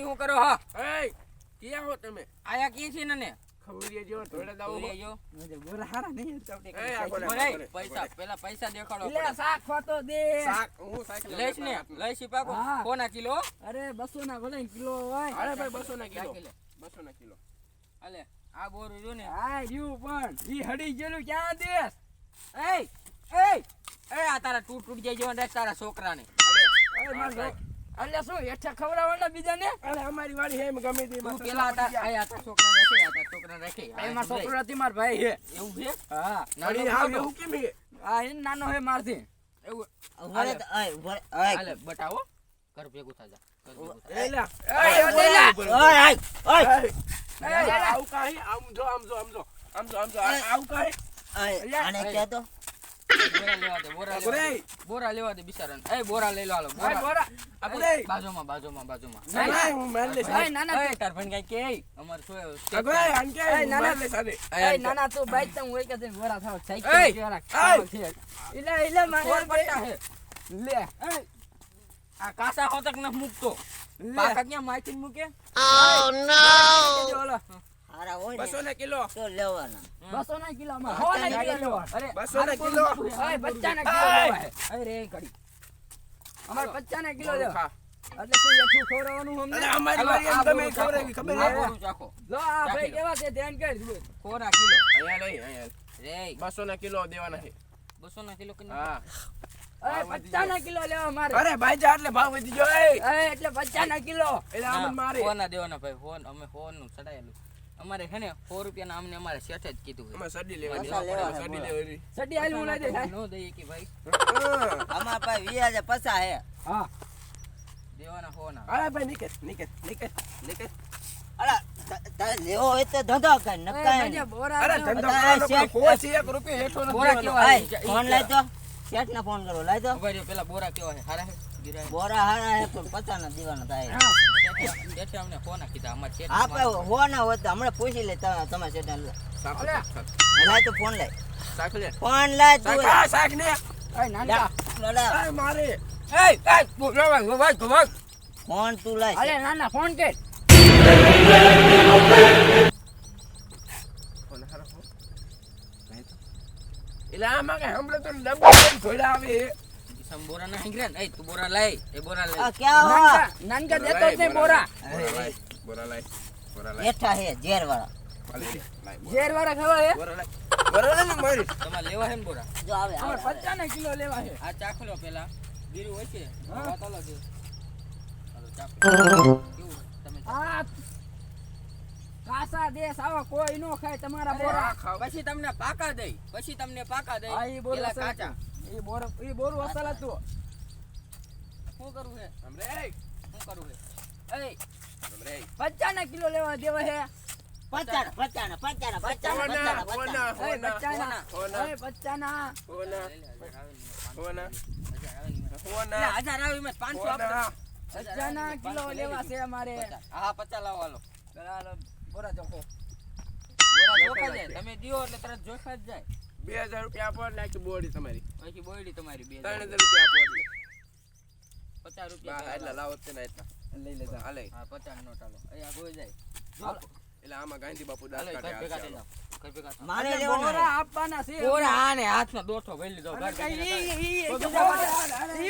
દી હું કરો હા. એ ક્યાં હો તમે? આયા કી છે ને ખવરીએ જેવો ધોળે દાવો હો. બોરા હારા નહીં ચોપડી એ આ બોલે, બોલે, બોલે, પૈસા પેલા પૈસા દેખાડો એટલે શાક ખોતો દે. શાક હું સાયકલ લઈશ ને લઈશ પાકો. કોના કિલો? અરે બસો ના ભલે કિલો હોય. અરે ભાઈ બસો ના કિલો. રાખી લે. બસો ના કિલો. હાલે આ બોરું જો ને. આ રહ્યું પણ. ઈ હડી ગયેલું ક્યાં દેશ? એય એય એ આ તારા તૂટ તૂટ જાય જેવા તારા છોકરાને. અરે માર ભાઈ. એટલે શું હેઠા ખવડાવવાના બીજાને અરે અમારી વાડી હે એમ ગમે તે તું પેલા હતા આયા હતા છોકરા રાખે હતા છોકરા રાખે એમાં છોકરો હતી માર ભાઈ હે એવું છે હા. અરે હાવ એવું કેમ હે આ એ નાનો હે મારથી એવું ઉભરે તો ઓય ઉભરે બટાવો કર ભેગું થા જા. એલા. ઓય ઓય આવું કાંઈ? આમ જો આમ જો આમ જો આમ જો આમ જો આવું કાંઈ? ઓય આને કહે તો બોરા લેવા દે બોરા લેવા બોલે. લેવા દે બિચારાને. એ બોરા લઈ લો હાલો બોરા. બોરા? આ બાજુમાં બાજુમાં બાજુમાં. ના, ના, હું મારી લે એ નાના એ તાર ભણ કાંઈ કે અમાર શું આ બોલે, આને કે, એય, હું ના, ના. આને. એય, નાના તું બાઈક તમ હોય કે તે બોરા થાવ સાઈકલ કેવાના કામ ઇલા ફોન મારે પડતા હે લે. એ, આ કાસા હોતક ન મૂકતો. પાકા ક્યાં માઈથી મૂકે? ઓ ઓલો. હોય બસો ના કિલો. તો લેવાના. બસો ના કિલોમાં હો ના કિલો. અરે બસો ના કિલો. અરે હારું ના કિલો એય. લેવા હે. છું. અરે ઘડી. અમારે પચાસ ના કિલો લેવા એટલે શું એઠું ખવડાવવાનું અમને? અમારી હાલો, એમ આ ગમે એ બોરું ચાખો. ખવડાવી, ખબર હે? ચાખો. લો આ ભાઈ કેવા છે ધ્યાન કર જુએ. કિલો? અહીંયા લઈ, અહીંયા. રે. બસો ના કિલો દેવાના છે. બસો ના કિલો કિલો હા. અરે પચાસ ના કિલો લેવા મારે. અરે ભાઈ જા એટલે ભાવ વધી ગયો એટલે પચાસ ના કિલો. એટલે આમ મારે. ફોન દેવાના ભાઈ ફોન અમે ફોનનું ચડાયેલું. અમારે છે ને સો રૂપિયા અમને અમારે શેઠે જ કીધું છે. સડી લેવાની. સડી લેવાની. સડી હાલ હું લઈ દઈશ નો દઈએ કે ભાઈ. હા. અમાર પાસે વ્યાજે પસા હે. હા. દેવાના અરે ભાઈ નિકેત નિકેત નિકેત નિકેત અરે તારે લેવો હોય તો ધંધો કર નકાય બોરા અરે ધંધો બધા કોઈ છે રૂપિયો હેઠો નથી બોરા કેવા? ફોન તો શેઠ ને ફોન કરો લાય તો ભાઈ પેલા બોરા કેવા છે? હારા છે? બોરા હારા હે પણ પચા ના દીવાના થાય. હા. શેઠે- અમને ફોન કીધા અમારે શેઠ આપણે હો ના હોય હમણાં પૂછી લે તમે શેઠ ને લાય તો ફોન લાય. લે. ફોન લાય તું ને. લાય. મારે. ફોન તું લાય. અરે નાના ફોન કે ફોન હારો ફોન. નહીં તો. એટલે આમાં કાંઈ હમણાં તો ડબ્બો ઘોડા આવે. બોરા ના હિંગરે ને? તું બોરા લઈ એ બોરા લઈ. આ ક્યાં હો? નાનકા દેતો જ નહીં બોરા બોરા. લાય, બોરા લાય. બેઠા હે ઝેર વાળા. ઝેર વાળા ખાવા હે? બોરા લાય. બોરા ને મારી. તમારે લેવા છે ને બોરા? જો આવે અમારે આવે. પચાસ ના કિલો લેવા હે. આ ચાખલો પેલા. બીરું હોય છે? વાત અલગ છે હાલો, કેવું? તમે આ કાસા દેશ આવા કોઈ નો ખાય તમારા બોરા. ખાવ. પછી તમને પાકા દઈ પછી તમને પાકા દઈ. આ ઈ બોરા કાચા. ઈ બોરું ઈ બોરું અસલ હતું શું કરવું છે આમ રે, એય. શું કરવું છે એય, આમ રે, એય. પચાસ ના કિલો લેવા દેવા હે? પચાના પચાના પચાના પચાના પચાના પચાના એ પચાસ ના હોના. એ પચાસ ના હોના, લઈ લે, હજાર આવે પાંચસો આપો. હોના. પચાસ ના કિલો લેવા છે અમારે. પચાસ. હા પચાસ લાવો બોરા ચોખ્ખો બોરા જોખા જોખા જાય. તમે દિયો એટલે તરત જોખા જ જાય. બે હજાર રૂપિયા આપો એટલે આખી બોડી તમારી. પછી બોયડી તમારી બે ત્રણ હજાર. રૂપિયા આપો એટલે. પચાસ રૂપિયા એટલા લાવો જ એટલા. લઈ લેતા હાલે. હા પચાસ નોટ હાલો અહીંયા ગોઈ જાય. એટલે આમાં ગાંધી બાપુ દાંત કાઢે કઈ કઈ. મારે બોરા આપવાના છે. બોરા આને હાથમાં દોઠો ભરી લીધો. કઈ ઈ-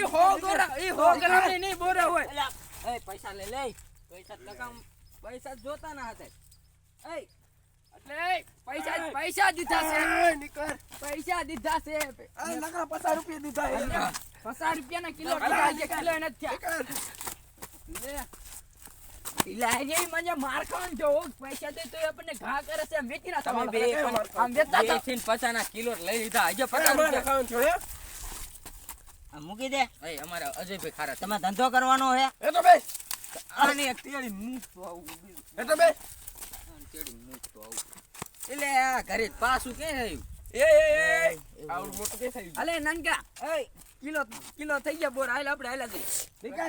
હો ગોરા ઈ હો ગ્રામની નહીં બોરા હોય. એ પૈસા લે લે પૈસા લગામ પૈસા જોતા ના હતા એટલે પૈસા પૈસા દીધા છે. નીકળ. પૈસા દીધા છે આ પચાસ રૂપિયા દીધા પચાસ રૂપિયા ના કિલો કિલો નથી થયા. લે. ઈલા એ જેવી મજા માર ખાવાનું જો પૈસા દે તો આપણને ઘા કરે છે વેચી ના તમે તમે બે બે આમ વેચતા બે થાઓ. પચાસ ના કિલો લઈ લીધા. હજુ પચાસ રૂપિયા. ખાવાનું છે, મૂકી દે. એ અમારા અજયભાઈ ખારા તમે ધંધો કરવાનો હે એ તો બે. આને એક તેડી મૂકતો એ તો બે. આને તેડી મૂકતો આવું. એટલે આ ઘરે પાછું કે થયું? એ એ, એ, એ. આવડું મોટું કે થયું? અલે નંગા. એય કિલો કિલો થઈ ગયા બોર. હાલ આપણે હાલ નીકળ.